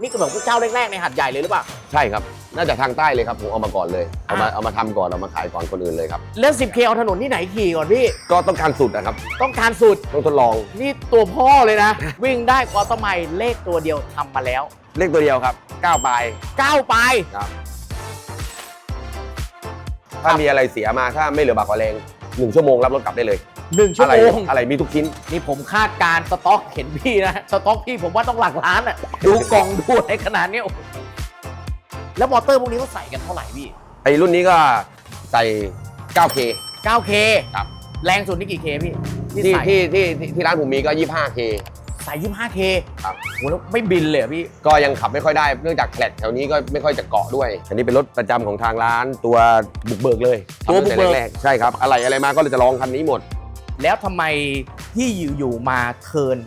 นี่ก็แบบพวกเจ้าแรกๆในหัดใหญ่เลยหรือเปล่า ใช่ครับ น่าจะทางใต้เลยครับผมเอามาก่อนเลย เอามาอะเอามาทำก่อนเอามาขายก่อนคนอื่นเลยครับ แล้ว 10K เอาถนนที่ไหนขี่ก่อนพี่ ก็ต้องการสุดนะครับ ต้องการสุด ต้องทดลอง นี่ตัวพ่อเลยนะ วิ่งได้ควอเตอร์ไมล์เลขตัวเดียวทำมาแล้วเลขตัวเดียวครับ9ปลาย9ปลายครับถ้ามีอะไรเสียมาถ้าไม่เหลือบากกว่าแรงหนึ่งชั่วโมงรับรถกลับได้เลย 1ชั่วอะไรโมงอะไรมีทุกชิ้น นี่ผมคาดการณ์สต็อกเห็นพี่นะ สต็อกพี่ผมว่าต้องหลักล้านอะ ดูกล่องดูอะไรขนาดเนี้ยโอ้โหแล้วมอเตอร์พวกนี้เขาใส่กันเท่าไหร่พี่ ไอ้รุ่นนี้ก็ใส่ 9K 9K ครับ แรงสุดนี่กี่ K พี่ที่ที่ใส่ที่ที่ที่ที่ร้านผมมีก็ 25K ใส่ 25K ครับ โหแล้วไม่บินเลยเหรอพี่ ก็ยังขับไม่ค่อยได้เนื่องจากแฟลตแถวนี้ก็ไม่ค่อยจะเกาะด้วย อันนี้เป็นรถประจำของทางร้านตัวบุกเบิกเลยตัวบุกเบิก ทำตั้งแรกๆใช่ครับ อะไรอะไรมาก็เลยจะลองคันนี้หมด แล้วทำไมที่อยู่ๆมาเทิร์น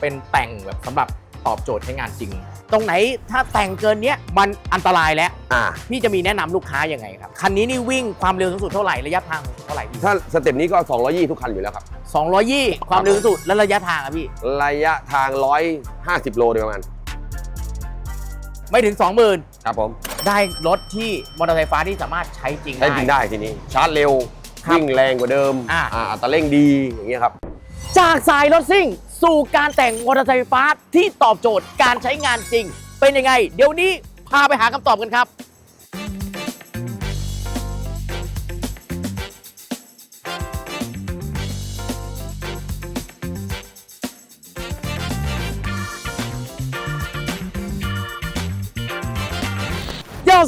เป็นแต่งแบบสำหรับตอบโจทย์ใช้งานจริง ตรงไหนถ้าแต่งเกินเนี้ยมันอันตรายแล้ว อ่า พี่จะมีแนะนำลูกค้ายังไงครับ คันนี้นี่วิ่งความเร็วสูงสุดเท่าไหร่ระยะทางเท่าไหร่พี่ถ้าสเต็ปนี้ก็ 220 ทุกคันอยู่แล้วครับ220ความเร็วสูงสุดแล้วระยะทางอะพี่ ระยะทาง 150 โลโดยประมาณไม่ถึง 20,000 ครับผม ได้รถที่มอเตอร์ไฟฟ้าที่สามารถใช้จริงใช้จริงได้ทีนี้ ชาร์จเร็วครับ วิ่งแรงกว่าเดิมอ่า อัตราเร่งดีอย่างเงี้ยครับ จากสายรถซิ่ง สู่การแต่งมอเตอร์ไซค์ไฟฟ้าที่ตอบโจทย์การใช้งานจริง เป็นยังไง เดี๋ยวนี้พาไปหาคำตอบกันครับ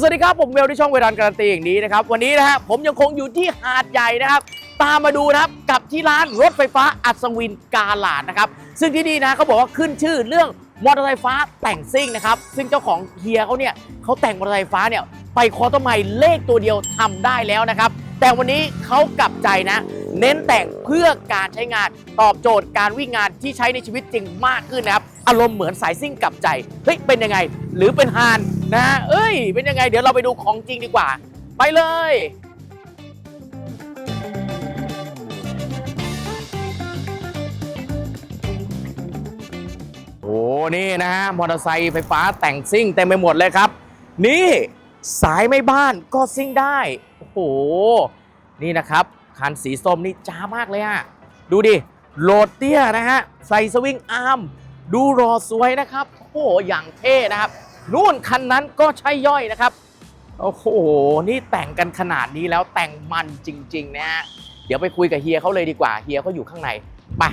สวัสดีครับ ผมเวลที่ช่องเวรันการันตีอย่างนี้นะครับ วันนี้นะฮะผมยังคงอยู่ที่หาดใหญ่นะครับ ตามมาดูนะครับกับที่ร้านรถไฟฟ้าอัศวินกาลาดนะครับ ซึ่งที่นี่นะเขาบอกว่าขึ้นชื่อเรื่องมอเตอร์ไซค์ฟ้าแต่งซิ่งนะครับ ซึ่งเจ้าของเฮียเขาเนี่ยเขาแต่งมอเตอร์ไซค์ฟ้าเนี่ยไปคอร์ตไมล์เลขตัวเดียวทำได้แล้วนะครับ แต่วันนี้เขากลับใจนะ เน้นแต่งเพื่อการใช้งานตอบโจทย์การวิ่งงานที่ใช้ในชีวิตจริงมากขึ้นนะครับ อารมณ์เหมือนสายซิ่งกลับใจเฮ้ยเป็นยังไง หรือเป็นฮานนะเอ้ย เป็นยังไง เดี๋ยวเราไปดูของจริงดีกว่า ไปเลยโอ้นี่นะฮะมอเตอร์ไซค์ไฟฟ้าแต่งซิ่งเต็มไปหมดเลยครับ นี่สายไม่บ้านก็ซิ่งได้ โอ้โห นี่นะครับ คันสีส้มนี่จ้ามากเลยอะดูดิโหลดเตี้ยนะฮะใส่สวิงอาร์มดูรอสวยนะครับโอ้โหอย่างเท่นะครับนู่นคันนั้นก็ใช่ย่อยนะครับโอ้โหนี่แต่งกันขนาดนี้แล้วแต่งมันจริงๆนะฮะเดี๋ยวไปคุยกับเฮียเขาเลยดีกว่าเฮียเขาอยู่ข้างในไป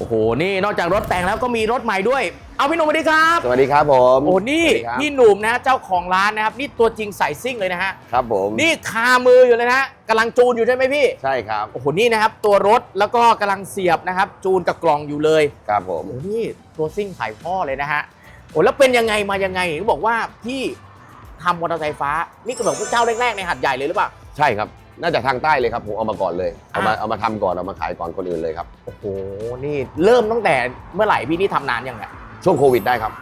โอ้โห นี่นอกจากรถแต่งแล้วก็มีรถใหม่ด้วย เอาพี่หนุ่มสวัสดีครับสวัสดีครับผมโอ้นี่สวัสดีครับพี่หนุ่มนะเจ้าของร้านนะครับ นี่ตัวจริงใส่ซิ่งเลยนะฮะ ครับผมนี่คามืออยู่เลยนะฮะกำลังจูนอยู่ใช่ไหมพี่ ใช่ครับโอ้โห นี่นะครับตัวรถแล้วก็กำลังเสียบนะครับ จูนกับกล่องอยู่เลย ครับผม โอ้โหนี่ตัวซิ่งสายพ่อเลยนะฮะ โอ้แล้วเป็นยังไงมายังไงเขาบอกว่าพี่ทำมอเตอร์ไซค์ฟ้า นี่ก็แบบพวกเจ้าแรกๆในหัดใหญ่เลยหรือเปล่า ใช่ครับน่าจะทางใต้เลยครับผมเอามาก่อนเลยเอามาอะ เอามาทำก่อนเอามาขายก่อนคนอื่นเลยครับ โอ้โห นี่เริ่มตั้งแต่เมื่อไหร่พี่นี่ทำนานยังไงช่วงโควิดได้ครับ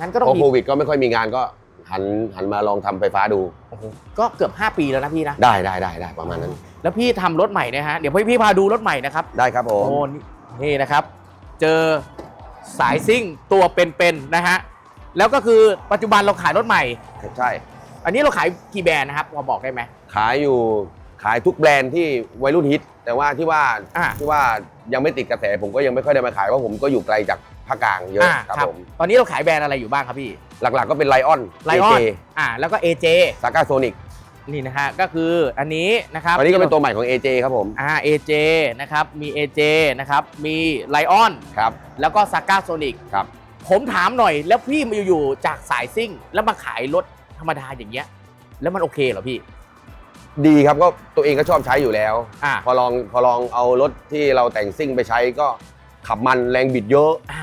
งั้นก็ต้อเพงราะมีโควิดก็ไม่ค่อยมีงานก็หันหันมาลองทำไฟฟ้าดูโอ้โหก็เกือบ 5 ปีแล้วนะพี่นะได้ได้ได้ได้ประมาณนั้นแล้วพี่ทำรถใหม่นะฮะ เดี๋ยวพี่พี่พาดูรถใหม่นะครับ ได้ครับผม โอ้นี่นี่นะครับ เจอสายซิ่งตัวเป็นๆนะฮะ แล้วก็คือปัจจุบันเราขายรถใหม่ ใช่ อันนี้เราขายกี่แบรนด์นะครับพอบอกได้ไหมขายอยู่ ขายทุกแบรนด์ที่วัยรุ่นฮิต แต่ว่าที่ว่าอ่า ที่ว่ายังไม่ติดกระแสผมก็ยังไม่ค่อยได้มาขายเพราะผมก็อยู่ไกลจากภาคกลางเยอะอ่าครับผมตอนนี้เราขายแบรนด์อะไรอยู่บ้างครับพี่ หลักๆก็เป็นไลออนไลออนอ่า แล้วก็ AJ ซาก้าโซนิกนี่นะฮะ ก็คืออันนี้นะครับตอนนี้ก็เป็นตัวใหม่ของ AJ ครับผมอ่า AJ นะครับ มี AJ นะครับ มี Lion ครับแล้วก็ Saga Sonic ครับ ผมถามหน่อย แล้วพี่มาอยู่ๆจากสายซิ่ง แล้วมาขายรถธรรมดาอย่างเงี้ย แล้วมันโอเคเหรอพี่ ดีครับก็ตัวเองก็ชอบใช้อยู่แล้ว อ่าพอลองพอลองเอารถที่เราแต่งซิ่งไปใช้ก็ขับมันแรงบิดเยอะ อ่า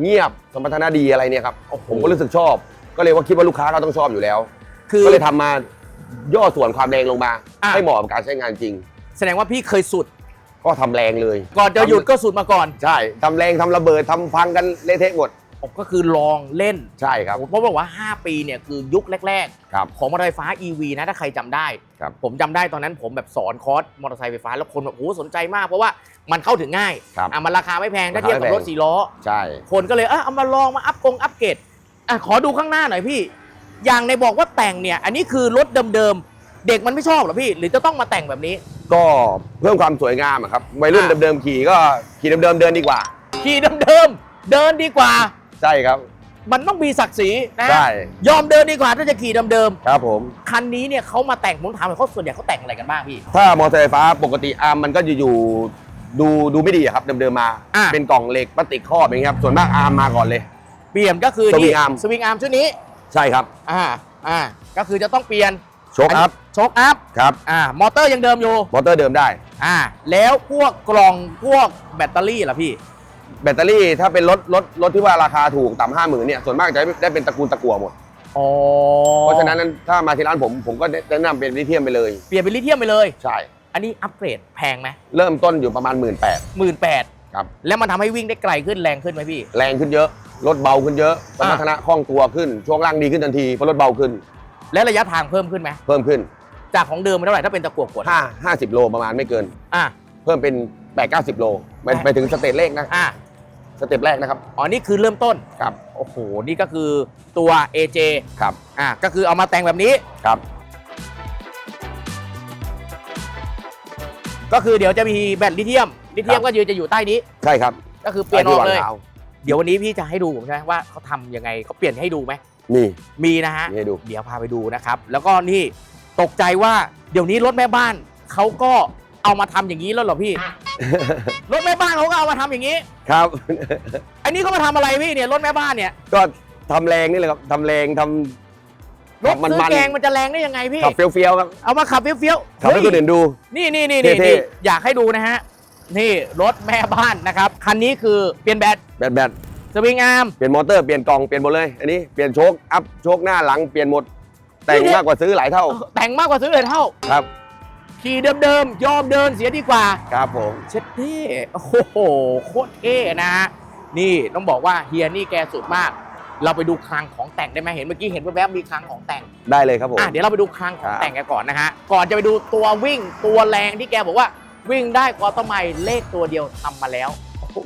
เงียบสมรรถนะดีอะไรเนี่ยครับโอ้โหผมก็รู้สึกชอบ ก็เลยว่าคิดว่าลูกค้าก็ต้องชอบอยู่แล้ว คือ ก็เลยทำมาย่อส่วนความแรงลงมา อะ ให้เหมาะกับการใช้งานจริง แสดงว่าพี่เคยสุด ก็ทำแรงเลยก่อนจะหยุดก็สุดมาก่อน ใช่ทำแรงทำระเบิดทำพังกันเละเทะหมดผม ก็คือลองเล่นใช่ครับเพราะบอกว่า 5 ปีเนี่ยคือยุคแรกครับ ๆ ของมอเตอร์ไฟฟ้า EV นะถ้าใครจำได้ ครับ ผมจำได้ตอนนั้นผมแบบสอนคอร์สมอเตอร์ไซค์ไฟฟ้าแล้วคนแบบโอ้โหสนใจมากเพราะว่ามันเข้าถึงง่ายครับ อะมันราคาไม่แพงถ้าราคาเทียบกับไม่แพงรถสี่ล้อ ใช่ คนก็เลยเออเอามาลองมาอัพกงอัพเกรดอะขอดูข้างหน้าหน่อยพี่ อย่างในบอกว่าแต่งเนี่ย อันนี้คือรถเดิมๆ เด็กมันไม่ชอบเหรอพี่ หรือจะต้องมาแต่งแบบนี้ ก็เพิ่มความสวยงามอะครับวัยรุ่นอะ เดิมๆขี่ก็ขี่เดิมๆเดินดีกว่า ขี่เดิมๆ เดินดีกว่า ใช่ครับ มันต้องมีศักดิ์ศรีนะใช่ ยอมเดินดีกว่าถ้าจะขี่เดิมครับผม ๆคันนี้เนี่ยเขามาแต่งผมถามหน่อยเขาส่วนใหญ่เขาแต่งอะไรกันบ้างพี่ ถ้ามอเตอร์ไฟฟ้าปกติอาร์มมันก็จะอยู่ดูดูไม่ดีอะครับเดิมๆมา อะ เป็นกล่องเหล็กพลาสติกครอบอย่างเงี้ยครับส่วนมากอาร์มมาก่อนเลย เปลี่ยนก็คือสวิงอาร์ม สวิงอาร์มชุดนี้ใช่ครับอ่าอ่าก็คือจะต้องเปลี่ยนโชคอัพโชคอัพครับอ่ามอเตอร์ยังเดิมอยู่มอเตอร์เดิมได้ อ่าแล้วพวกกล่องพวกแบตเตอรี่ล่ะพี่ แบตเตอรี่ถ้าเป็นรถรถรถที่ว่าราคาถูกต่ำห้าหมื่นเนี่ยส่วนมากจะได้เป็นตระกูลตะกั่วหมด อ๋อเพราะฉะนั้นถ้ามาที่ร้านผมผมก็แนะนำเป็นลิเทียมไปเลย เปลี่ยนเป็นลิเธียมไปเลย ใช่ อันนี้อัปเกรดแพงไหมเริ่มต้นอยู่ประมาณ 1 8ื่นแปดหมื่นแปดครับแล้วมันทำให้วิ่งได้ไกลขึ้นแรงขึ้นไหมพี่ แรงขึ้นเยอะ รถเบาขึ้นเยอะสมรรถนะคล่องตัวขึ้น ช่วงล่างดีขึ้นทันทีเพราะรถเบาขึ้น และระยะทางเพิ่มขึ้นไหมเพิ่มขึ้นจากของเดิมมันเท่าไหร่ถ้าเป็นตะกั่วกด5 50โลประมาณไม่เกิน อ่าเพิ่มเป็น8 90โล ไปแปดไปถึงสเตจแรกนะอ่าสเต็ปแรกนะครับ อ๋อ นี่คือเริ่มต้นครับโอ้โห นี่ก็คือตัว AJ ครับ อ่าก็คือเอามาแต่งแบบนี้ ครับ ก็คือเดี๋ยวจะมีแบตลิเธียม ลิเธียมก็จะอยู่ใต้นี้ ใช่ครับ ก็คือเปลี่ยนออกเลยที่วางท้าเดี๋ยววันนี้พี่จะให้ดูผมใช่ไหมว่าเขาทำยังไงเขาเปลี่ยนให้ดูไหมนี่มีนะฮะนี่ให้ดูเดี๋ยวพาไปดูนะครับ แล้วก็นี่ตกใจว่าเดี๋ยวนี้รถแม่บ้านเขาก็ เอามาทำอย่างนี้แล้วเหรอพี่ รถแม่บ้านเขาก็เอามาทำอย่างนี้ ครับ อันนี้เขามาทำอะไรพี่เนี่ยรถแม่บ้านเนี่ยก็ทำแรงนี่แหละครับทำแรงทำ รถมันซื้อมัน แกงมันจะแรงได้ยังไงพี่ ขับเฟี้ยวๆครับเอามาขับเฟี้ยวๆขับให้เฮ้ย คนอื่นดู นี่นี่นี่นี่เท่ๆนี่อยากให้ดูนะฮะ นี่รถแม่บ้านนะครับ คันนี้คือเปลี่ยนแบตแบตแบตสวิงอาร์ม เปลี่ยนมอเตอร์เปลี่ยนกล่องเปลี่ยนหมดเลยอันนี้เปลี่ยนโชคอัพโชคหน้าหลังเปลี่ยนหมดแต่งนี่เนี่ย มากกว่าซื้อหลายเท่าแต่งมากกว่าซื้อเลยเท่า ครับ ขี่เดิมๆ ยอมเดินเสียดีกว่า ครับผม เช็ดเท่โอ้โห โคตรเท่นะฮะ นี่ต้องบอกว่าเฮียนี่แกสุดมาก เราไปดูคลังของแต่งได้ไหมเห็นเมื่อกี้เห็นแวบๆมีคลังของแต่ง ได้เลยครับผม อะเดี๋ยวเราไปดูคลังของครับแต่งกันก่อนนะฮะ ก่อนจะไปดูตัววิ่งตัวแรงที่แกบอกว่า วิ่งได้กว่าต้นไม้เลขตัวเดียวทำมาแล้ว โอ้โห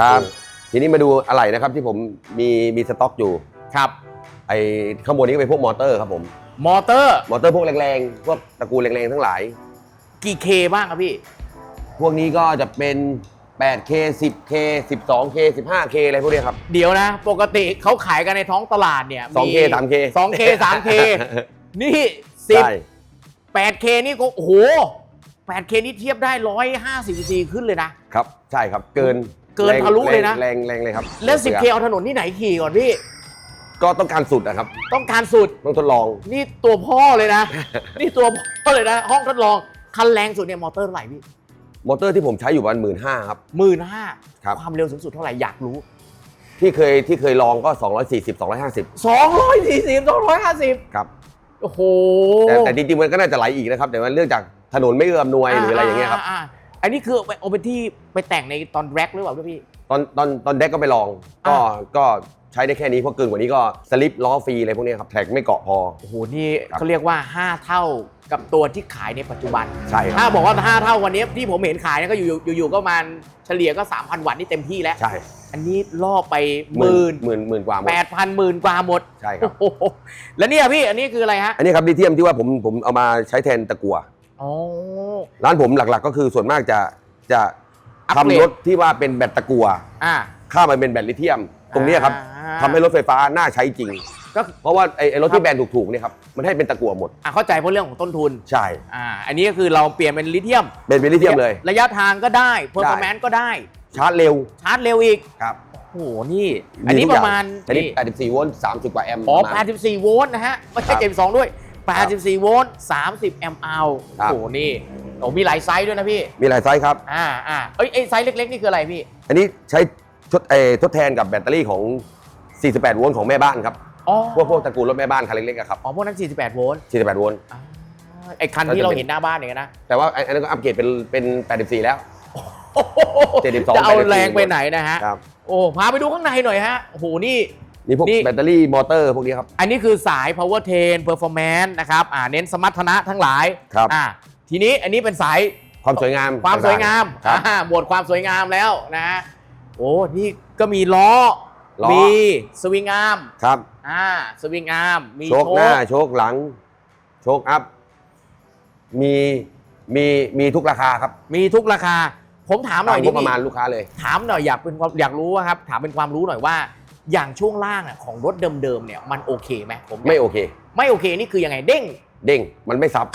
ครับ ทีนี้มาดูอะไรนะครับที่ผมมีมีสต็อกอยู่ครับ ไอ้ข้างบนนี้ก็เป็นพวกมอเตอร์ครับผม มอเตอร์ มอเตอร์พวกแรงๆ พวกตระกูลแรงๆทั้งหลาย กี่เคบ้างครับพี่ พวกนี้ก็จะเป็น 8K 10K 12K 15K อะไรพวกเนี้ยครับ เดี๋ยวนะ ปกติเขาขายกันในท้องตลาดเนี่ย 2K 3K 2K 3K นี่สิบใช่ 8K นี่ก็โอ้โห 8K นี่เทียบได้150 cc ขึ้นเลยนะ ครับ ใช่ครับ เกิน เกินแรงทะลุเลยนะแรงแรงเลยครับแล้ว 10K เอาถนนที่ไหนขี่ก่อนพี่ ก็ต้องการสุดนะครับ ต้องการสุด ต้องทดลอง นี่ตัวพ่อเลยนะ นี่ตัวพ่อเลยนะ ห้องทดลองคันแรงสุดเนี่ยมอเตอร์เท่าไหร่พี่มอเตอร์ที่ผมใช้อยู่ประมาณหมื่นห้าครับ หมื่นห้าครับ ความเร็วสูงสุดเท่าไหร่อยากรู้ ที่เคยที่เคยลองก็ 240 250 240 250 ครับ โอ้โหแต่แต่จริงๆมันก็น่าจะไหลอีกนะครับ แต่ว่าเรื่องจากถนนไม่เอื้อมหนวยหรืออะไรอย่างเงี้ยครับาๆ อันนี้คือเอาไปเอาไปที่ไปแต่งในตอนแร็กหรือเปล่าพี่ ตอนตอนตอนเด็กก็ไปลอง ก็อ่า ก็ใช้ได้แค่นี้เพราะเกินกว่านี้ก็สลิปล้อฟรีอะไรพวกเนี้ยครับแท็กไม่เกาะพอ โอ้โห นี่ครับ เขาเรียกว่า 5 เท่ากับตัวที่ขายในปัจจุบัน ใช่คถ้ารับบอกว่า 5 เท่าวันนี้ที่ผมเห็นขายเนี่ยก็อยู่อยู่อยู่ก็ประมาณเฉลี่ยก็ 3,000 วัตต์นี่เต็มที่แล้ว ใช่อันนี้ล่อไปหมื่นหมื่นหมื่นกว่าหมดแปดพันหมื่นกว่าหมดใช่ครับ โอ้โหแล้วเนี่ยพี่อันนี้คืออะไรฮะ อันนี้ครับลิเทียมที่ว่าผมผมเอามาใช้แทนตะกั่ว อ๋อ ร้านผมหลักๆ ก็คือส่วนมากจะจะอัปเกรด ทำรถที่ว่าเป็นแบตตะกั่วอ่า ข้ามมาเป็นแบตลิเทียม ตรงเนี้ยครับอ่า ทำให้รถไฟฟ้าน่าใช้จริง ก็เพราะว่าไอ้ไอ้รถครัที่บแบรนด์ถูกๆเนี่ยครับมันให้เป็นตะกั่วหมดอะเข้าใจเพราะเรื่องของต้นทุน ใช่ อ่า อันนี้ก็คือเราเปลี่ยนเป็นลิเธียมเป็นเป็นลิเทียมเลย ระยะทางก็ได้เพอร์ฟอร์แมนซ์ก็ได้ ชาร์จเร็วชาร์จเร็วอีก ครับโอ้โห นี่ อันนี้ทุกปอย่งระมาณอันนี้นี่84โวลต์30 กว่าแอมป์อ๋อ ประมาณ84 โวลต์นะฮะ ไม่ใช่ครับ เกม2ด้วย 84 โวลต์ 30 แอมป์เอาครัโอ้บโห นี่โอ้มีหลายไซส์ด้วยนะพี่ มีหลายไซส์ครับ อ่าอ่าเอ้ยไอ้ไซส์เล็ก ๆ นี่คืออะไรพี่ อันนี้ใช้ทดเออทดแทนกับแบตเตอรี่ของ 48 โวลต์ของแม่บ้านครับอ๋อพวกพวกตระกูลรถแม่บ้านคันเล็กๆอะครับ อ๋อ พวกนั้น 48 โวลต์ 48 โวลต์อ่าไอ้คันที่เราเห็นหน้าบ้านเนี่ยนะ แต่ว่าอันนั้นก็อัปเกรดเป็นเป็น 84 แล้วโอ้โห72จะเอาแรงไปไหนนะฮะครับโอ้ พาไปดูข้างในหน่อยฮะ โอ้โห นี่ นี่พวกนี่ แบตเตอรี่มอเตอร์พวกนี้ครับ อันนี้คือสาย power train performance นะครับอ่าเน้นสมรรถนะทั้งหลายครับ อ่าทีนี้อันนี้เป็นสายความสวยงามความสวยงามครับ อ่าหมวดความสวยงามแล้วนะฮะโอ้นี่ก็มีล้อล้อ มีสวิงอาร์มครับ อ่าสวิงอาร์มมีโชคหน้าโชคหลัง โชคอัพ มีมีมีทุกราคาครับมีทุกราคา ผมถามหน่ตาอมยงนิบดประมาณนึงลูกค้าเลย ถามหน่อยอยากเป็นความอยากรู้ว่าครับ ถามเป็นความรู้หน่อยว่า อย่างช่วงล่างอะของรถเดิมๆเนี่ยมันโอเคไหมผมไม่โอเค ไม่โอเคนี่คือยังไงเด้ง เด้งมันไม่ซับ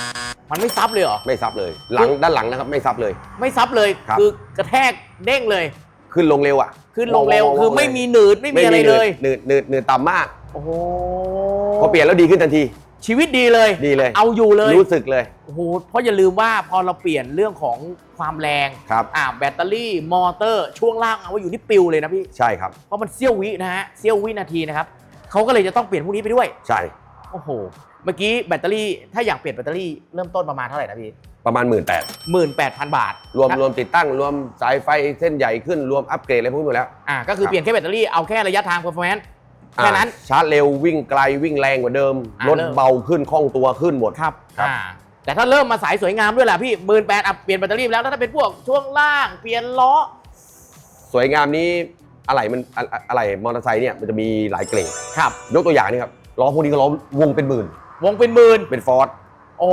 มันไม่ซับเลยเหรอ ไม่ซับเลย หลังด้านหลังนะครับไม่ซับเลย ไม่ซับเลยครับอกระแทกเด้งเลยขึ้นลงเร็วอะขึ้นลงเร็วว้าวๆๆคือไม่มีหนืดไม่มีอะไรเลยหนืดหนืดหนืดต่ำมากโอ้โหพอเปลี่ยนแล้วดีขึ้นทันที ชีวิตดีเลย ดีเลย เอาอยู่เลยรู้สึกเลยโอ้โหเพราะอย่าลืมว่าพอเราเปลี่ยนเรื่องของความแรงครับอ่าแบตเตอรี่มอเตอร์ช่วงล่างเอาไว้อยู่ที่ปิวเลยนะพี่ใช่ครับเพราะมันเสี้ยววินะฮะเสี้ยววินาทีนะครับเขาก็เลยจะต้องเปลี่ยนพวกนี้ไปด้วย ใช่โอ้โหเมื่อกี้แบตเตอรี่ถ้าอยากเปลี่ยนแบตเตอรี่เริ่มต้นประมาณเท่าไหร่นะพี่ประมาณหมื่นแปดหมื่นแปดพันบาท รวมนะรวมติดตั้งรวมสายไฟเส้นใหญ่ขึ้นรวมอัปเกรดอะไรพวกนี้หมดแล้วอ่าก็คือครับเปลี่ยนแค่แบตเตอรี่เอาแค่ระยะทาง performance แค่นั้นอ่าชาร์จเร็ววิ่งไกลวิ่งแรงกว่าเดิมอ่ารถเริ่ม เบาขึ้นคล่องตัวขึ้นหมด ครับครับ อ่าแต่ถ้าเริ่มมาสายสวยงามด้วยล่ะพี่หมื่นแปดอะเปลี่ยนแบตเตอรี่ไปแล้วแล้วถ้าเป็นพวกช่วงล่างเปลี่ยนล้อ สวยงามนี้อะไรมันอะอะอะไรมอเตอร์ไซค์เนี่ยมันจะมีหลายเกรดครับ ยกตัวอย่างนี่ครับล้อพวกนี้ก็ล้อวงเป็นหมื่น วงเป็นหมื่นเป็นฟอร์ดโอ้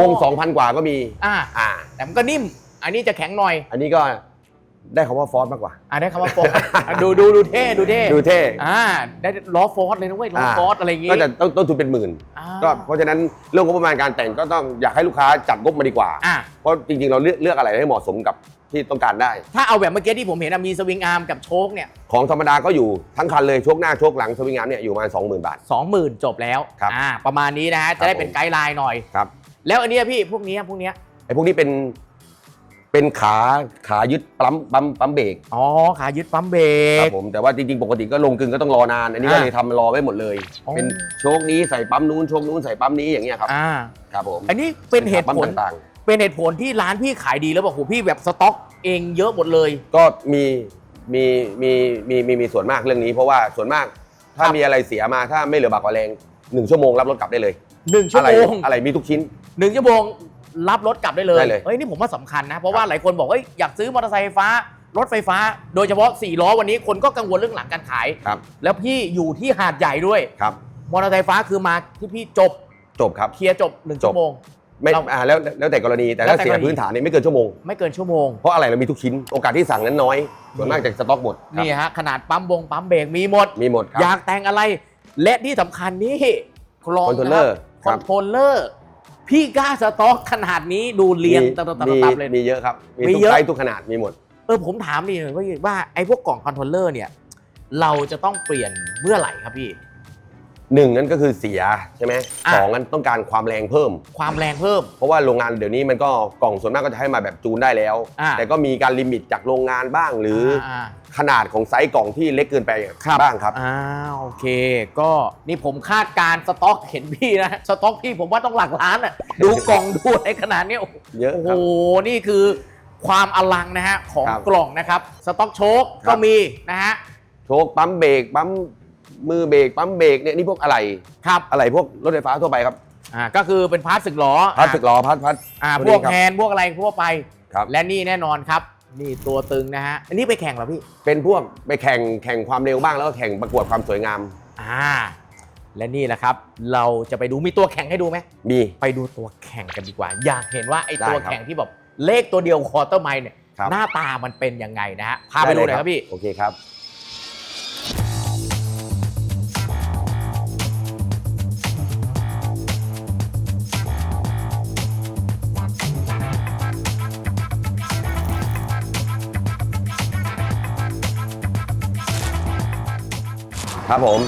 วง 2,000 กว่าก็มี อ่า อ่า แต่มันก็นิ่ม อันนี้จะแข็งหน่อย อันนี้ก็ ได้คำว่าฟอร์ดมากกว่า อ่าได้คำว่าโฟร์อะดูดูดูเท่ดูเท่ดูเท่อ่าได้ล้อโฟร์สเลยนะเว้ยล้ออาฟอร์สอะไรอย่างงี้ก็จะต้องต้นทุนเป็นหมื่น อ่าก็เพราะฉะนั้นเรื่องงบประมาณการแต่งก็ต้องอยากให้ลูกค้าจัดงบมาดีกว่า อ่าเพราะจริงๆ เราเลือกเลือกอะไรให้เหมาะสมกับที่ต้องการได้ ถ้าเอาแบบเมื่อกี้ที่ผมเห็นอะมีสวิงอาร์มกับโชคเนี่ยของธรรมดาก็อยู่ทั้งคันเลยโชคหน้าโชคหลังสวิงอาร์มเนี่ยอยู่ประมาณ20,000 บาท สองหมื่นจบแล้วครับอ่าประมาณนี้นะฮะจะได้เป็นผมไกด์ไลน์หน่อย ครับ แล้วอันเนี้ยพี่พวกเนี้ยพวกเนี้ยไอ้พวกนี้เป็น เป็นขาขายึดปั๊มปั๊มปั๊มเบรกอ๋อขายึดปั๊มเบรครัก บผมแต่ว่าจริงๆ ปกติก็ลงกึ่งก็ต้องรอนาน อันนี้ก็อ่าเลยทำรอไว้หมดเลย อ๋อ เป็นโชคนี้ใส่ปั๊มนู้นโชคนู้นใส่ปั๊มนี้อย่างเงี้ยครับอ่าครับผมอันนี้เป็นเหตุปั๊มผลต่างเป็นเหตุผลที่ร้านพี่ขายดีแล้วบอกโหพี่แบบสต็อกเองเยอะหมดเลย ๆ ก็มีมีมีมีมีมีส่วนมากเรื่องนี้ เพราะว่าส่วนมากถ้าครับ มีอะไรเสียมาถ้าไม่เหลือบากกว่าแรงหนึ่งชั่วโมงรับรถกลับได้เลยหนึ่งชั่วอะไรโมงอะไรมีทุกชิ้นหนึ่งชั่วโมง รับรถกลับได้เลยได้เลย เฮ้ยนี่ผมว่าสำคัญนะ เพราะว่าหลายคนบอกว่าเอ้ยอยากซื้อมอเตอร์ไซค์ไฟฟ้า รถไฟฟ้า โดยเฉพาะ4ล้อวันนี้คนก็กังวลเรื่องหลังการขาย ครับแล้วพี่อยู่ที่หาดใหญ่ด้วย ครับมอเตอร์ไซค์ไฟฟ้าคือมาที่พี่จบจบครับ เคลียร์จบหนึ่งจบ ชั่วโมง ไม่เราอ่าแล้วแล้วแต่กรณีแต่แล้วถ้าแต่เสียกรณี พื้นฐานนี่ไม่เกินชั่วโมง ไม่เกินชั่วโมง เพราะอะไรเรามีทุกชิ้นโอกาสที่สั่งนั้นน้อยส่วนมากจะสต็อกหมดครับนี่ฮะขนาดปั๊มบงปั๊มเบรกมีหมด มีหมดครั อยากแต่งอะไร และที่สำคัญนี่กรองคอนโทรลเลอร์คอนโทรลเลอร์ พี่กล้าสต็อกขนาดนี้ดูเรียงตับตับมีตับเลย มีเยอะครับ มีมีทุกเยอะ ไซส์ทุกขนาดมีหมด เออผมถามนี่ว่าว่าไอ้พวกกล่องคอนโทรลเลอร์เนี่ย เราจะต้องเปลี่ยนเมื่อไหร่ครับพี่ หนึ่งนั่นก็คือเสียใช่ไหมอะ สองนั้นต้องการความแรงเพิ่ม ความแรงเพิ่ม เพราะว่าโรงงานเดี๋ยวนี้มันก็กล่องส่วนมากก็จะให้มาแบบจูนได้แล้ว อะ แต่ก็มีการลิมิตจากโรงงานบ้างหรืออาขนาดของไซส์กล่องที่เล็กเกินไปบ้างครับ อ่าโอเค ก็นี่ผมคาดการณ์สต็อกเห็นพี่นะ สต็อกพี่ผมว่าต้องหลักล้านอะ ดูกล่องดูอะไรขนาดเนี้ยโอ้โหเยอะโอ้คโหรับ นี่คือความอลังนะฮะ ของครับกล่องนะครับ สต็อกโชคครัก็บ มีนะฮะ โชคปั๊มเบรกปั๊ม มือเบรกปั๊มเบรกเนี่ยนี่พวกอะไรครับอะไรพวกรถไฟฟ้าทั่วไปครับอ่าก็คือเป็นพาร์ทสึกล้อพัดสึกล้อพัดพัดอ่าตัวพนี้วกครับแฮนด์พวกอะไรทั่วไป ครับ และนี่แน่นอนครับ นี่ตัวตึงนะฮะอันนี้ไปแข่งเหรอพี่เป็นพวกไปแข่งแข่งความเร็วบ้างแล้วก็แข่งประกวดความสวยงาม อ่า และนี่แหละครับ เราจะไปดูมีตัวแข่งให้ดูไหมมี ไปดูตัวแข่งกันดีกว่า อยากเห็นว่าไอ้ได้ตัวครับแข่งที่แบบเลขตัวเดียวคอร์เตอร์ไมล์เนี่ยครับ หน้าตามันเป็นยังไงนะฮะพาไปดูหน่อยครับพี่ โอเคครับ ครับผม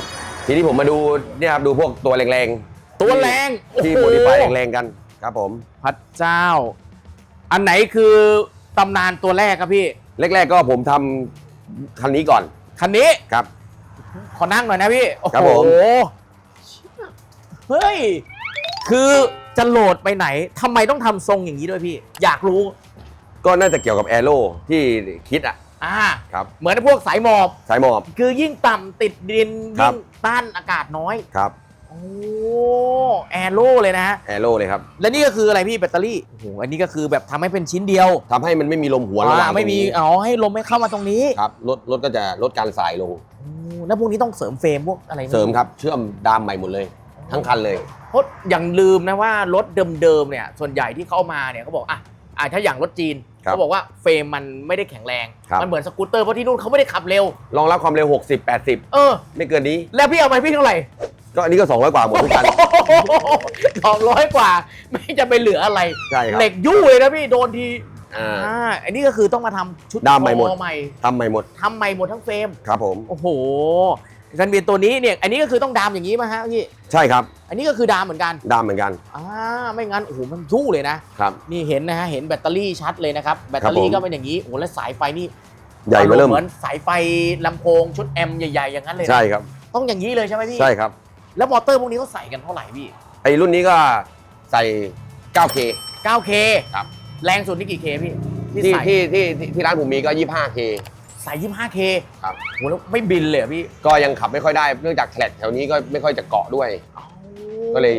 ทีนี้ผมมาดูเนี่ยครับดูพวกตัวแรงๆตัวแรงที่โอ้โมโหดิฟายแรงๆกันครับผมพระเจ้า อันไหนคือตำนานตัวแรกครับพี่ แรกๆก็ผมทำคันนี้ก่อนคันนี้ ครับ ขอนั่งหน่อยนะพี่ โอ้ครับโหผม เฮ้ย คือจะโหลดไปไหนทำไมต้องทำทรงอย่างนี้ด้วยพี่ อยากรู้ ก็น่าจะเกี่ยวกับแอโร่ที่คิดอะ อ่าครับเหมือนพวกสายหมอบ สายหมอบ คือยิ่งต่ำติดดิน ครัยิ่บ งต้านอากาศน้อย ครับโอ้แอโร่เลยนะฮะ แอโร่เลยครับและนี่ก็คืออะไรพี่แบตเตอรี่ โอ้โห อันนี้ก็คือแบบทำให้เป็นชิ้นเดียวทำให้มันไม่มีลมหัวระหว่างอ่าไม่มี ตรงนี้อ๋อ ให้ลมไม่เข้ามาตรงนี้ครับรถรถก็จะลดการสายลง โอ้แล้วพวกนี้ต้องเสริมเฟรมพวกอะไรไหเสริมครับ เชื่อมดามใหม่หมดเลย ทั้งคันเลย เพราะอย่างลืมนะว่ารถเดิมๆเนี่ย ส่วนใหญ่ที่เข้ามาเนี่ยเขาบอกอะ อะถ้าอย่างรถจีนครับเขาบอกว่าเฟรมมันไม่ได้แข็งแรง ครับ มันเหมือนสกูตเตอร์เพราะที่นู่นเขาไม่ได้ขับเร็ว รองรับความเร็ว 60 80 เออ ไม่เกินนี้ แล้วพี่เอาไปพี่เท่าไหร่ ก็อันนี้ก็ 200 กว่าหมดทุกคัน สองร้อยกว่า ไม่จะไปเหลืออะไร ใช่ครับ เหล็กยู่เลยนะพี่โดนทีอ่า อ่าอันนี้ก็คือต้องมาทำชุดดำใหม่หมด คอใหม่ทำใหม่หมดทำใหม่หมดทั้งเฟรม ครับผม โอ้โห กันเบียนตัวนี้เนี่ยอันนี้ก็คือต้องดามอย่างนี้มาฮะพี่ใช่ครับอันนี้ก็คือดามเหมือนกันดามเหมือนกันอ่าไม่งั้นโอ้โหมันสู้เลยนะครับ นี่เห็นนะฮะเห็นแบตเตอรี่ชัดเลยนะครับแบตเตอรี่ก็เป็นอย่างนี้โอ้โหแล้วสายไฟนี่ใหญ่มาเริ่มเหมือนสายไฟลำโพงชุดแอมใหญ่ๆอย่างนั้นเลยใช่ครับ ต้องอย่างนี้เลยใช่ไหมพี่ใช่ครับ แล้วมอเตอร์พวกนี้เขาใส่กันเท่าไหร่พี่ไอ้รุ่นนี้ก็ใส่ 9K 9K ครับแรงสุดนี่กี่ K พี่ที่ที่ที่ที่ร้านผมมีก็ 25K ใส่ 25K ครับ โหแล้วไม่บินเลยเหรอพี่ก็ยังขับไม่ค่อยได้เนื่องจากแทร็กแถวนี้ก็ไม่ค่อยจะเกาะด้วย ก็เลย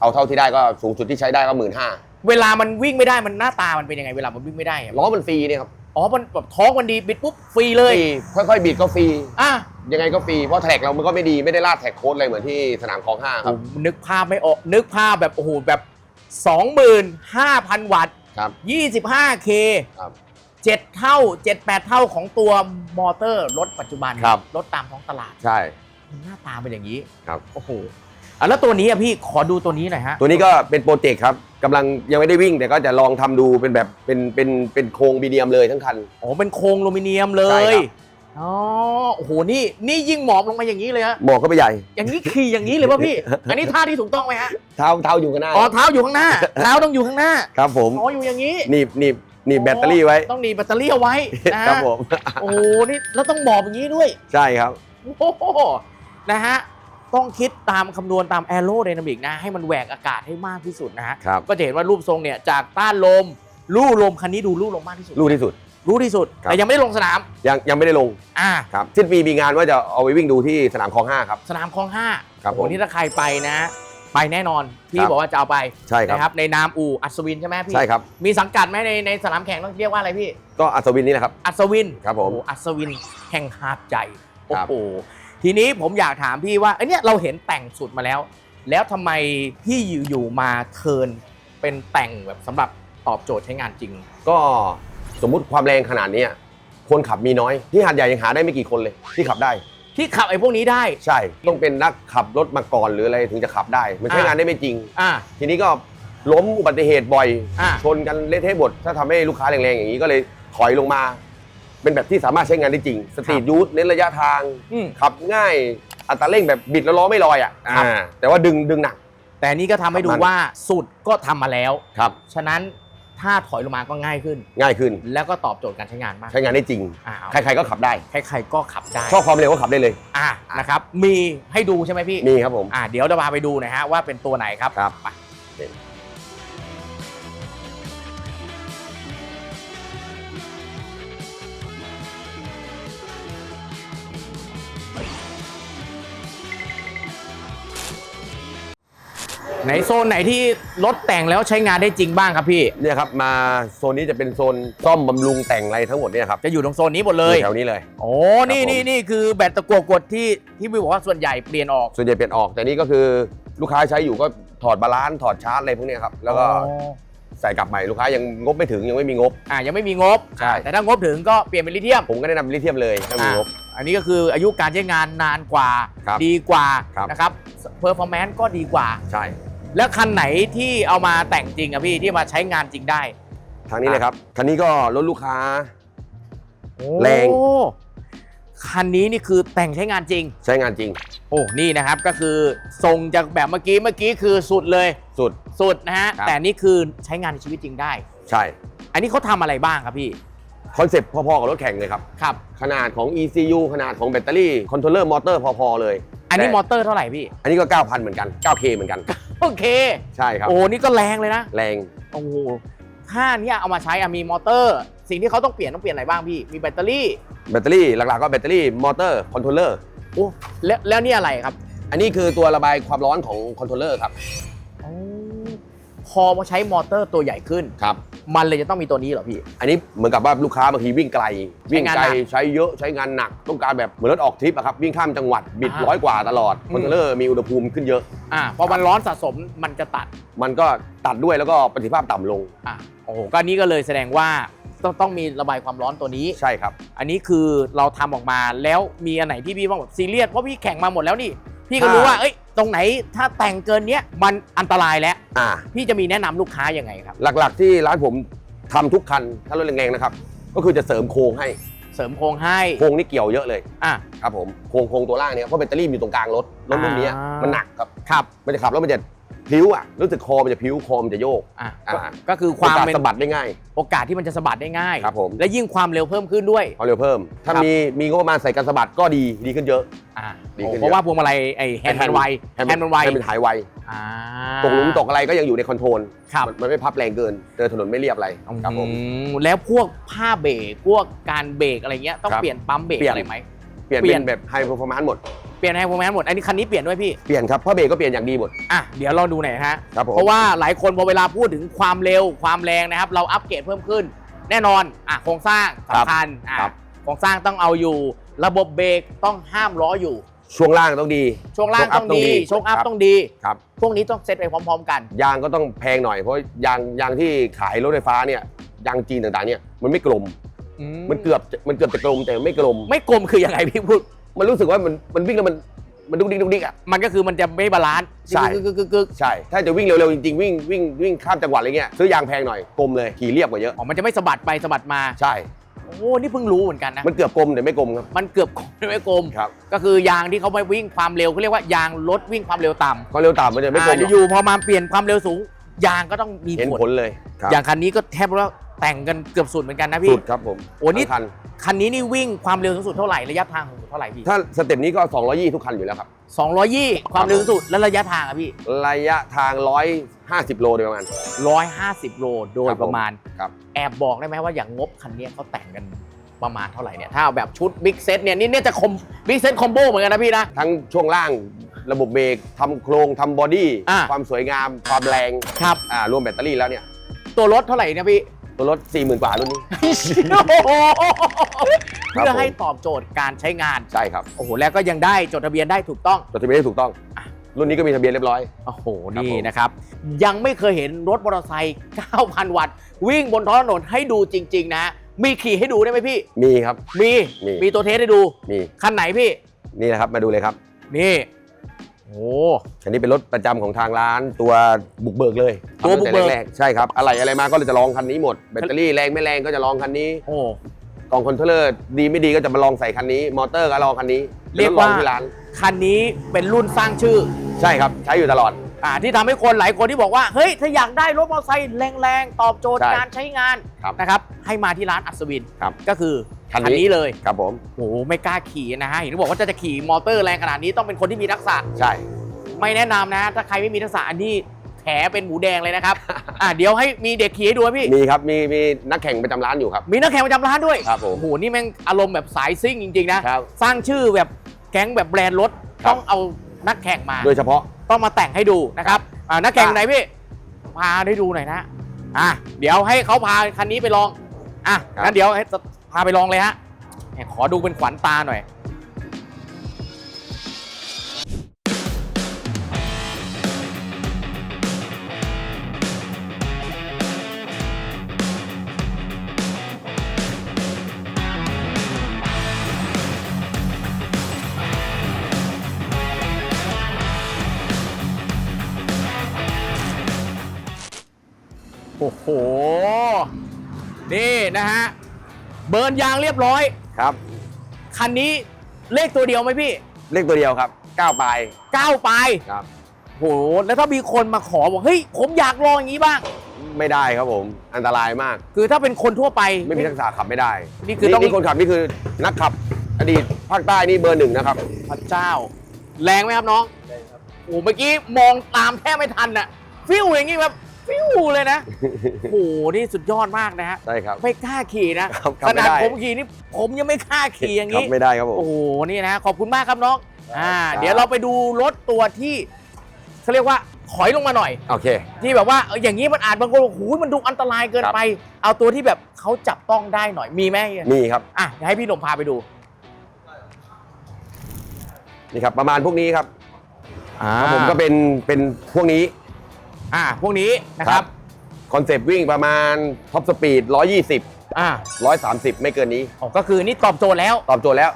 เอาเท่าที่ได้ก็สูงสุดที่ใช้ได้ก็หมื่นห้าเวลามันวิ่งไม่ได้มันหน้าตามันเป็นยังไงเวลามันวิ่งไม่ได้อะล้อมันฟรีเนี่ยครับอ๋อมันแบบท้องมันดีบิดปุ๊บฟรีเลฟยรีค่อยๆบิดก็ฟรีอะ ยังไงก็ฟรีเพราะแทร็กเรามันก็ไม่ดีไม่ได้ลาดแทร็กโค้ดอะไรเหมือนที่สนามคลองห้าครับ ผมนึกภาพไม่ออก นึกภาพแบบ โอ้โห แบบ 25,000 วัตต์ ครับ 25K ครับ 7 เท่า 7-8 เท่าของตัวมอเตอร์รถปัจจุบันครับ รถตามท้องตลาด ใช่ หน้าตาเป็นอย่างนี้ครับ โอ้โหอะแล้วตัวนี้อะพี่ขอดูตัวนี้หน่อยฮะตัวนี้ก็เป็นโปรเจกต์ครับกำลังยังไม่ได้วิ่งแต่ก็จะลองทำดูเป็นแบบเป็นเป็นเป็นโครงบีเดียมเลยทั้งคัน โอ้เป็นโครงอลูมิเนียมเลใช่ยครับ อ๋อโอ้โหนี่นี่ยิ่งหมอบลงมาอย่างนี้เลยฮะหมอกก็ไปใหญ่ อย่างนี้ขี่อย่างนี้เลยป่ะพี่ อันนี้ท่าที่ถูกต้องไหมฮะเท้าเท้าอยู่กันหน้าอ๋อเท้าอยู่ข้างหน้าเท้าต้องอยู่ข้างหน้าครับผมอ๋ออยู่อย่างนี้หนีบหนีบ หนีบแบตเตอรี่ไว้ ต้องหนีบแบตเตอรี่เอาไว้นะฮะครับผม โอ้โหนี่แล้วต้องหมอบอย่างนี้ด้วยใช่ครับ โอ้โหนะฮะต้องคิดตามคำนวณตามแอโร d y นามิกนะให้มันแหวกอากาศให้มากที่สุดนะฮะครับ ก็จะเห็นว่ารูปทรงเนี่ยจากต้านลมลู่ลมคันนี้ดูลู่ลมมากที่สุด รู้ที่สุด รู้ที่สุด ครับ แต่ยังไม่ได้ลงสนามยังยังไม่ได้ลงอ่า ครับสิ้นปีมีงานว่าจะเอาไปวิ่งดูที่สนามคลองห้าครับ สนามคลองห้าครับโอ้โหผมนี่ถ้าใครไปนะ ไปแน่นอนพี่ครับบอกว่าจะเอาไปใช่ครับ นะครับ ในนามอู่อัศวินใช่ไหมพี่ใช่ครับ มีสังกัดไหมในในสนามแข่งต้องเรียกว่าอะไรพี่ ก็อัศวินนี่แหละครับ อัศวินครับผมโอ้โหอัศวินแห่งหาดใหญ่โอ้ครับ โหทีนี้ผมอยากถามพี่ว่าไอ้เนี่ยเราเห็นแต่งสุดมาแล้ว แล้วทำไมพี่อยู่ๆมาเทิร์นเป็นแต่งแบบสำหรับตอบโจทย์ใช้งานจริง ก็สมมุติความแรงขนาดเนี้ยคนขับมีน้อยที่หาดใหญ่ยังหาได้ไม่กี่คนเลยที่ขับได้ ที่ขับไอ้พวกนี้ได้ ใช่ ต้องเป็นนักขับรถมาก่อนหรืออะไรถึงจะขับได้ มันใช้อะงานได้ไม่จริง อ่า ทีนี้ก็ล้มอุบัติเหตุบ่อย อะ ชนกันเละเทะหมดถ้าทำให้ลูกค้าแรงๆอย่างนี้ก็เลยถอยลงมา เป็นแบบที่สามารถใช้งานได้จริง สตรีทยูทเน้นระยะทาง อืม ขับง่ายอัตราเร่งแบบบิดแล้วล้อไม่ลอยอะครับ อ่าแต่ว่าดึงดึงหนัก แต่นี่ก็ทำให้ดูมันว่าสุดก็ทำมาแล้ว ครับ ฉะนั้น ถ้าถอยลงมาก็ง่ายขึ้น ง่ายขึ้น แล้วก็ตอบโจทย์การใช้งานมากใช้งานได้จริง อ่าใครๆก็ขับได้ ใครๆก็ขับได้ชอบความเร็วก็ขับได้เลยอ่านะครับมีให้ดูใช่ไหมพี่มีครับผมอ่าเดี๋ยวจะพาไปดูหนะฮะว่าเป็นตัวไหนครับครับไป ไหนโซนไหนที่รถแต่งแล้วใช้งานได้จริงบ้างครับพี่ เนี่ยครับมาโซนนี้จะเป็นโซนซ่อมบำรุงแต่งอะไรทั้งหมดเนี่ยครับจะอยู่ตรงโซนนี้หมดเลยแถวนี้เลย โอ้นี่ครับผมนี่นี่คือแบตตะกัวกดที่ที่พี่บอกว่าส่วนใหญ่เปลี่ยนออก ส่วนใหญ่เปลี่ยนออกแต่นี่ก็คือลูกค้าใช้อยู่ก็ถอดบาลานซ์ถอดชาร์จอะไรพวกเนี้ยครับแล้วก็อ๋อใส่กลับใหม่ลูกค้ายังงบไม่ถึงยังไม่มีงบอ่ายังไม่มีงบใช่แต่ถ้างบถึงก็เปลี่ยนเป็นลิเธียม ผมก็แนะนำลิเธียมเลยถ้ามีงบอันนี้ก็คืออายุการใช้งานนานกว่าครับดีกว่าครับนะครับเพอร์ฟอร์แมนซ์ก็ดีกว่าใช่ แล้วคันไหนที่เอามาแต่งจริงอะพี่ที่มาใช้งานจริงได้ ทางนี้เลยครับ คันนี้ก็รถลูกค้าโอ้แรงคันนี้นี่คือแต่งใช้งานจริง ใช้งานจริง โอ้นี่นะครับก็คือทรงจากแบบเมื่อกี้เมื่อกี้คือสุดเลยสุด สุดนะฮะครับ แต่นี่คือใช้งานในชีวิตจริงได้ ใช่อันนี้เขาทำอะไรบ้างครับพี่คอนเซ็ปต์พอๆกับรถแข่งเลยครับ ครับ ขนาดของ ECU ขนาดของแบตเตอรี่คอนโทรลเลอร์มอเตอร์พอๆเลย อันนี้แต่มอเตอร์เท่าไหร่พี่ อันนี้ก็ 9,000 เหมือนกัน 9K เหมือนกัน โอเค ใช่ครับ โอ้นี่ก็แรงเลยนะ แรง โอ้โหถ้าเนี่ยเอามาใช้อะมีมอเตอร์ สิ่งที่เขาต้องเปลี่ยนต้องเปลี่ยนอะไรบ้างพี่ มีแบตเตอรี่ แบตเตอรี่หลักๆก็แบตเตอรี่ มอเตอร์ คอนโทรลเลอร์ โอ้ แล้วแล้วนี่อะไรครับ อันนี้คือตัวระบายความร้อนของคอนโทรลเลอร์ครับ พอมาใช้มอเตอร์ตัวใหญ่ขึ้น ครับ มันเลยจะต้องมีตัวนี้เหรอพี่ อันนี้เหมือนกับว่าลูกค้าบางทีวิ่งไกล วิ่งไกลใช้งานหนักใช้เยอะใช้งานหนัก ต้องการแบบเหมือนรถออกทริปอะครับวิ่งข้ามจังหวัดบิดอ่าร้อยกว่าตลอดอืมคอนโทรลเลอร์มีอุณหภูมิขึ้นเยอะอ่าพอมันร้อนสะสมมันจะตัด มันก็ตัดด้วยแล้วก็ประสิทธิภาพต่ำลงอะโอ้โหก็อันนี้ก็เลยแสดงว่าต้องต้องมีระบายความร้อนตัวนี้ใช่ครับ อันนี้คือเราทำออกมาแล้วมีอันไหนที่พี่ว่าแบบซีเรียสเพราะพี่แข่งมาหมดแล้วนี่ พี่ก็รู้อ่าว่าเอ้ยตรงไหนถ้าแต่งเกินเนี้ยมันอันตรายแล้ว อ่า พี่จะมีแนะนำลูกค้ายังไงครับ หลักๆที่ร้านผมทำทุกคันถ้ารถแรงๆนะครับ ก็คือจะเสริมโครงให้ เสริมโครงให้โครงนี่เกี่ยวเยอะเลยอะ ครับผม โครงโครงตัวล่างเนี่ยเพราะแบตเตอรี่มันอยู่ตรงกลางรถ รถรุ่นเนี้ยอ่ามั มันหนักครับ ครับ มันจะขับแล้วมันจะ พลิ้วอะรู้สึกคอมันจะพลิ้วคอมันจะโยกอะอ่าก็ก็คือความโอกาสเป็นสะบัดได้ง่าย โอกาสที่มันจะสะบัดได้ง่าย ครับผม และยิ่งความเร็วเพิ่มขึ้นด้วยความเร็วเพิ่ม ถ้าครับ มีมีงบประมาณใส่กันสะบัดก็ดีดีขึ้นเยอะ อะดีขึ้นเยอะ เพราะว่าพวงมาลัยไอ้แฮนด์มันไวแฮนด์มันไวให้มันหายไวอ่าตกหลุมตกอะไรก็ยังอยู่ในคอนโทรลครับมันมันไม่พับแรงเกินเดินถนนไม่เรียบอะไรครับผม อืมแล้วพวกผ้าเบรกพวกการเบรกอะไรเงี้ยต้องครับเปลี่ยนปั๊มเบรกเปลี่ยน อะไรไหม เปลี่ยนเปลี่เป็ยน นแบบไฮเปอร์ฟอร์มานซ์หมด เปลี่ยนให้พวกแมนหมด อันนี้คันนี้เปลี่ยนด้วยพี่ เปลี่ยนครับเพราะเบรกก็เปลี่ยนอย่างดีหมด อะ เดี๋ยวลองดูหน่อยฮะ ครับผม เพราะว่าหลายคนพอเวลาพูดถึงความเร็วความแรงนะครับ เราอัปเกรดเพิ่มขึ้น แน่นอน อะ โครงสร้างสำคัญ อะ ครับ โครงสร้างต้องเอาอยู่ ระบบเบรกต้องห้ามล้ออยู่ ช่วงล่างต้องดี ช่วงล่างต้องดีช่ช่ววงงอัอัพพต้ต้อองงดีดี ครับ พวกนี้ต้องเซตไปพร้อม ๆ กัน ยางก็ต้องแพงหน่อยเพราะยางยางที่ขายรถไฟฟ้าเนี่ยยางจีนต่างๆเนี่ยมันไม่กลม มันเกือบจะมันเกือบจะกลมแต่ไม่กลม ไม่กลมคือยังไงพี่พูด มันรู้สึกว่ามันมันวิ่งแล้วมันมันดุกดิกดุกดิกอะมันก็คือมันจะไม่บาลานซ์ใช่กึกกึกกึกกึกใช่ ถ้าจะวิ่งเร็วๆจริงๆวิ่งวิ่งวิ่งข้ามจังหวัดอะไรเงี้ยซื้อยางแพงหน่อยกลมเลยขี่เรียบกว่าเยอะอ๋อมันจะไม่สะบัดไปสะบัดมาใช่โอ้นี่เพิ่งรู้เหมือนกันนะมันเกือบกลมแต่ไม่กลมครับมันเกือบกลมไม่กลมครับก็คือยางที่เขาไปวิ่งความเร็วเขาเรียกว่ายางรถวิ่งความเร็วต่ำก็เร็วต่ำมันจะไม่กลมหรอ่าอกอยู่ๆพอมาเปลี่ยนความเร็วสูง ยางก็ต้องมีเห็นผลผลเลยครับอย่างคันนี้ก็แทบว่าแต่งกันเกือบสุดเหมือนกันนะสุพี่ดครับผมโอ้นี่ ทั้งคันคันนี้นี่วิ่งความเร็วสูงสุดเท่าไหร่ระยะทางสูงสุดเท่าไหร่พี่ถ้าสเต็ปนี้ก็ 220 ทุกคันอยู่แล้วครับ 220 ความเร็วสูงสุดแล้วระยะทางอะพี่ ระยะทาง 150 โลโดยประมาณ 150 โลโดยครับผม ประมาณ ครับ แอบบอกได้ไหมว่าอย่างงบคันนี้เขาแต่งกันประมาณเท่าไหร่เนี่ย ถ้าเอาแบบชุดบิ๊กเซตเนี่ยนี่เนี่ยจะคอมบิ๊กเซตคอมโบเหมือนกันนะพี่นะ ทั้งช่วงล่าง ระบบเบรกทำโครงทำบอดี้อ่าความสวยงาม ความแรงครับ อ่ารวมแบตเตอรี่แล้วเนี่ย ตัวรถเท่าไหร่เนี่ยพี่ ตัวรถ 40,000 กว่ารุ่นนี้ โอ้โหครัเพื่บอให้ผมตอบโจทย์การใช้งาน ใช่ครับ โอ้โห แล้วก็ยังได้จดทะเบียนได้ถูกต้อง จดทะเบียนได้ถูกต้อง รุ่นนี้ก็มีทะเบียนเรียบร้อย โอ้โห ครับนี่ผม นะครับ ยังไม่เคยเห็นรถมอเตอร์ไซค์ 9,000 วัตต์ วิ่งบนท้องถนนให้ดูจริง ๆ นะ มีขี่ให้ดูได้ไหมพี่ มีครับ มี มี มีตัวเทสให้ดู มี คันไหนพี่ นี่นะครับ มาดูเลยครับ นี่ โอ้อันนี้เป็นรถประจำของทางร้านตัวบุกเบิกเลยตัวบุกเบิก ทำตั้งแรๆใช่ครับ อะไรอะไรมาก็จะลองคันนี้หมด แบตเตอรี่แรงไม่แรงก็จะลองคันนี้ โอ้ กล่องคอนโทรลเลอร์ดีไม่ดีก็จะมาลองใส่คันนี้ มอเตอร์ก็ลองคันนี้เรียกแล้วลว่าองที่ร้าน คันนี้เป็นรุ่นสร้างชื่อ ใช่ครับ ใช้อยู่ตลอด อ่าที่ทำให้คนหลายคนที่บอกว่า เฮ้ย ถ้าอยากได้รถมอเตอร์ไซค์แรงๆ ตอบโจทย์ใช่การใช้งานครับนะครับให้มาที่ร้านอัศวินครับ ก็คือคันนี้คันนี้เลยครับผม โอ้โหไม่กล้าขี่นะฮะเห็นบอกว่าจะจะขี่มอเตอร์แรงขนาดนี้ต้องเป็นคนที่มีทักษะ ใช่ ไม่แนะนำนะ ถ้าใครไม่มีทักษะอันนี้แผลเป็นหมูแดงเลยนะครับ อะเดี๋ยวให้มีเด็กขี่ให้ดูไหมพี่ มีครับมีมีนักแข่งประจำร้านอยู่ครับ มีนักแข่งประจำร้านด้วยครับผม โอ้โหนี่แม่งอารมณ์แบบสายซิ่งจริงๆนะ ครับ สร้างชื่อแบบแก๊งแบบแบรนด์รถครับ ต้องเอานักแข่งมา โดยเฉพาะ ต้องมาแต่งให้ดูนะครับอ่านักแข่งอะไหนพี่พาได้ดูหน่อยนะอะเดี๋ยวให้เขาพาคันนี้ไปลองอะงั้นเดี๋ยวให้พาไปลองเลยฮะแหมขอดูเป็นขวัญตาหน่อย นี่นะฮะ เบิร์นยางเรียบร้อย ครับ คันนี้เลขตัวเดียวไหมพี่ เลขตัวเดียวครับ9ปลายก้าวไป ครับ โห แล้วถ้ามีคนมาขอบอกเฮ้ย ผมอยากลองอย่างนี้บ้าง ไม่ได้ครับผม อันตรายมาก คือถ้าเป็นคนทั่วไป ไม่มีทักษะขับไม่ได้นี่คือต้องนี่คนขับนี่คือนักขับ อดีตภาคใต้นี่เบอร์หนึ่งนะครับ พระเจ้า แรงไหมครับน้อง โอ้เมื่อกี้มองตามแทบไม่ทันอะฟิวอย่างงี้แบบ ฟิวเลยนะ โอ้โห นี่สุดยอดมากนะฮะ ใช่ครับ ไม่กล้าขี่นะครับครับขนาดไม่ได้ ผมขี่นี่ผมยังไม่กล้าขี่อย่างครับนี้ไม่ได้ครับผม โอ้โห นี่นะ ขอบคุณมากครับน้อง อ่า ครับ เดี๋ยวเราไปดูรถตัวที่เขาเรียกว่าถอยลงมาหน่อย โอเค ที่แบบว่าเอออย่างนี้มันอาจบางคนโอ้โหมันดูอันตรายเกินครับ ไป เอาตัวที่แบบเขาจับต้องได้หน่อย มีไหมเฮียมีครับอะเดี๋ยวให้พี่หนุ่มพาไปดู นี่ครับประมาณพวกนี้ครับอ่าครับผมก็เป็นเป็นพวกนี้ อ่าพวกนี้นะครับคอนเซปต์วิ่งประมาณท็อปสปีด120 อ่า130 ไม่เกินนี้ อ๋อก็คือนี่ตอบโจทย์แล้ว ตอบโจทย์แล้ว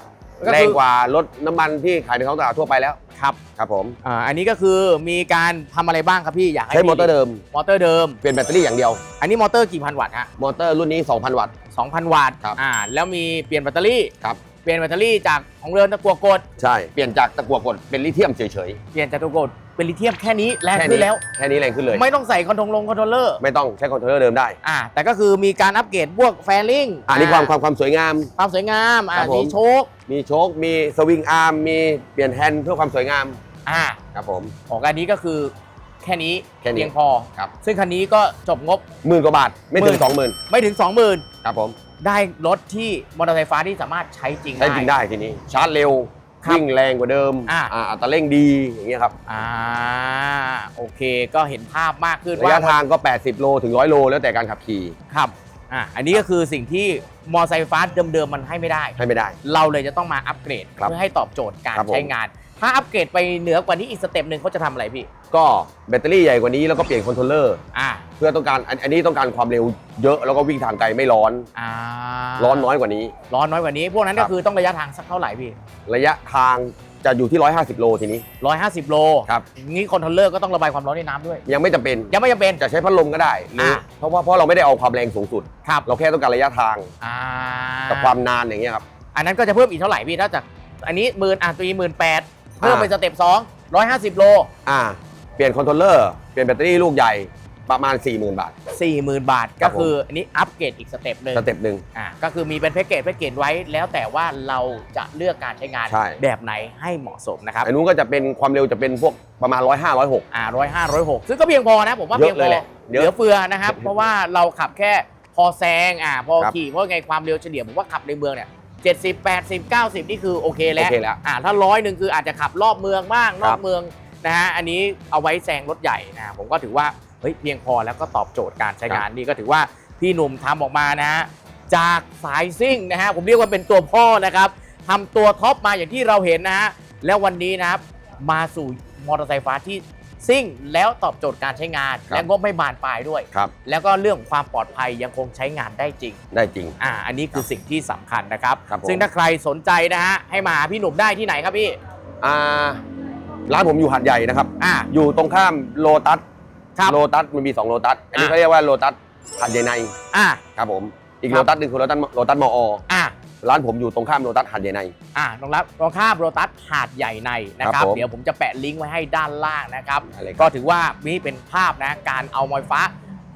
ก็คือ แรงกว่ารถน้ำมันที่ขายในท้องตลาดทั่วไปแล้ว ครับครับผม อ่าอันนี้ก็คือมีการทำอะไรบ้างครับพี่อยากให้ใช้พี่มอเตอร์เดิม มอเตอร์เดิม เปลี่ยนแบตเตอรี่อย่างเดียว อันนี้มอเตอร์กี่พันวัตต์ฮะมอเตอร์รุ่นนี้ 2,000 วัตต์ 2,000 วัตต์ครับ อ่าแล้วมีเปลี่ยนแบตเตอรี่ ครับ เปลี่ยนแบตเตอรี่จากของเรือนตะกัวกด ใช่ เปลี่ยนจากตะกั่วกดเป็นลิเธียมเฉยเปลี่ยนจากตะกัวกด เป็นลิเธียมแค่นี้ๆแรงค่ขึ้นแล้ว แค่นี้แรงขึ้นเลย ไม่ต้องใส่คอนโทรลงคอนโทรลเลอร์ไม่ต้องใช้คอนโทรลเลอร์เดิมได้ อ่าแต่ก็คือมีการอัปเกรดพวกแฟลิงอันนี้ความความความสวยงาม ความสวยงามอ่าครับผม มีโชคมีโชคมีสวิงอาร์มมีเปลี่ยนแฮนด์เพื่อความสวยงามอ่าครับผม ของอันนี้ก็คือแค่นี้แค่นี้เพียงพอครับ ซึ่งคันนี้ก็จบงบหมื่นกว่าบาทไม่ถึงหมื่นสองหมื่นไม่ถึง 20,000 ครับผม ได้รถที่มอเตอร์ไซค์ไฟฟ้าที่สามารถใช้จริงใช้จริงได้ทีนี้ชาร์จเร็ว ครับวิ่งแรงกว่าเดิมอ่าอ่า อัตราเร่งดีอย่างเงี้ยครับอ่าโอเคก็เห็นภาพมากขึ้นระว่ายะทางก็ 80 โลถึง 100 โล แล้วแต่การขับขี่ ครับ อ่าอันนี้ก็คือสิ่งที่มอเตอร์ไซค์ไฟฟ้าเดิมๆมันให้ไม่ได้ ให้ไม่ได้ เราเลยจะต้องมาอัปเกรดครับเพื่อให้ตอบโจทย์การครับผม ใช้งาน ถ้าอัปเกรดไปเหนือกว่านี้อีกสเต็ปหนึ่งเขาจะทำอะไรพี่ก็แบตเตอรี่ใหญ่กว่านี้แล้วก็เปลี่ยนคอนโทรลเลอร์อ่าเพื่อต้องการอันอันนี้ต้องการความเร็วเยอะแล้วก็วิ่งทางไกลไม่ร้อน อ่าร้อนน้อยกว่านี้ ร้อนน้อยกว่านี้ พวกนั้นครัก็บคือต้องระยะทางสักเท่าไหร่พี่ระยะทาง จะอยู่ที่ 150 โลทีนี้ 150 โลครับ งี้คอนโทรลเลอร์ก็ต้องระบายความร้อนในน้ำด้วย ยังไม่จำเป็นยังไม่จำเป็น จะใช้พัดลมก็ได้หรืออาเพราะว่าเพราะเราไม่ได้เอาความแรงสูงสุด ครับ เราแค่ต้องการระยะทางอ่ากับความนานอย่างเงี้ยครับ อันนั้นก็จะเพิ่มอีกเท่าไหร่พี่ถ้าจากอันนี้หมื่นอะตัวนี้หมื่นแปดเพิ่มเป็นสเต็ปสองร้อยห้าสิบโล อ่า เปลี่ยนคอนโทรลเลอร์ เปลี่ยนแบตเตอรี่ลูกใหญ่ ประมาณ 40,000 บาทสี่หมื่นบาทครัก็บผม คืออันนี้อัปเกรดอีกสเต็ปหนึ่งสเต็ปหนึ่ง อ่าก็คือมีเป็นแพ็กเกจแพ็กเกจไว้แล้วแต่ว่าเราจะเลือกการใช้งานใช่ แบบไหนให้เหมาะสมนะครับ อันนู้นก็จะเป็นความเร็วจะเป็นพวกประมาณ 105 106 อ่าร้อยห้าร้อยหกซึ่งก็เพียงพอนะผมว่าเยเพียอะงเลพยอแหละเหเยอะลือเฟือนะครับ เพราะว่าเราขับแค่พอแซงอ่าพอครับขี่เพราะไงความเร็วเฉลี่ยผมว่าขับในเมืองเนี่ยเจ็ดสิบแปดสิบเก้าสิบนี่คือโอเคแล้วโอเคแล้วอ่าถ้าร้อยหนึ่งคืออาจจะขับรอบเมืองบ้างนครัอบกเมืองนะฮะอันนี้เอาไว้แซงรถใหญ่นะผมก็ถือว่า เฮ้ยเพียงพอแล้วก็ตอบโจทย์การใช้งานนี่ก็ถือว่าพี่หนุ่มทำออกมานะฮะจากสายซิ่งนะฮะผมเรียกว่าเป็นตัวพ่อนะครับทำตัวท็อปมาอย่างที่เราเห็นนะฮะแล้ววันนี้นะครับมาสู่มอเตอร์ไซค์ฟ้าที่ซิ่งแล้วตอบโจทย์การใช้งานครับและก็ไม่บานปลายด้วยครับแล้วก็เรื่องของความปลอดภัยยังคงใช้งานได้จริง ได้จริง อ่า อันนี้คือสิ่งที่สำคัญนะครับครับผมซึ่งถ้าใครสนใจนะฮะให้มาหาพี่หนุ่มได้ที่ไหนครับพี่ อ่า ร้านผมอยู่หัดใหญ่นะครับ อ่า อยู่ตรงข้ามโลตัส ครับ โลตัสมันมี2โลตัสอันนี้อะเขาเรียกว่าโลตัสหัดใหญ่ในอ่าครับผมอีกครับโลตัสหนึ่งคือโลตัสโลตัสมอ อ่าร้านผมอยู่ตรงข้ามโลตัสหัดใหญ่ใน อ่าตรงรับตรงข้ามโรตัสหาดใหญ่ในนะคครัรับบ ผมเดี๋ยวผมจะแปะลิงก์ไว้ให้ด้านล่างนะครับ อะไรครับก็ถือว่านี่เป็นภาพนะการเอามอยฟ้า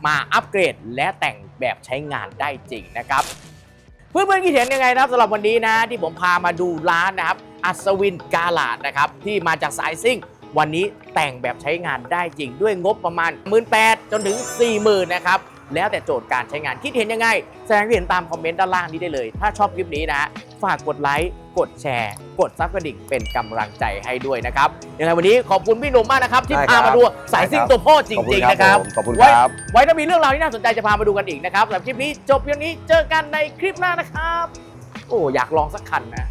มาอัปเกรดและแต่งแบบใช้งานได้จริงนะครับ เพื่อนๆคิดเห็นยังไงนะครับสำหรับวันนี้นะที่ผมพามาดูร้านนะครับ อัศวินกาลาดนะครับ ที่มาจากสายซิ่ง วันนี้แต่งแบบใช้งานได้จริงด้วยงบประมาณ 1 8 0 0 0จนถึง 40,000นะครับ แล้วแต่โจทย์การใช้งานคิดเห็นยังไง แสดงความเห็นตามคอมเมนต์ด้านล่างนี้ได้เลย ถ้าชอบคลิปนี้นะฮะฝากกดไลค์กดแชร์ กดซับกระดิ่งเป็นกำลังใจให้ด้วยนะครับยังไงวันนี้ขอบคุณพี่หนุ่มมากนะครับ ที่ได้คพารับมาดูสายซิ่งตัวพ่อจขอบคุริณงๆ นะครับผมขอบคุณไว้ครับไว้ถ้ามีเรื่องราวที่น่าสนใจจะพามาดูกันอีกนะครับสำหรับคลิปนี้จบเพียงนี้เจอกันในคลิปหน้านะครับ โอ้อยากลองสักคันนะ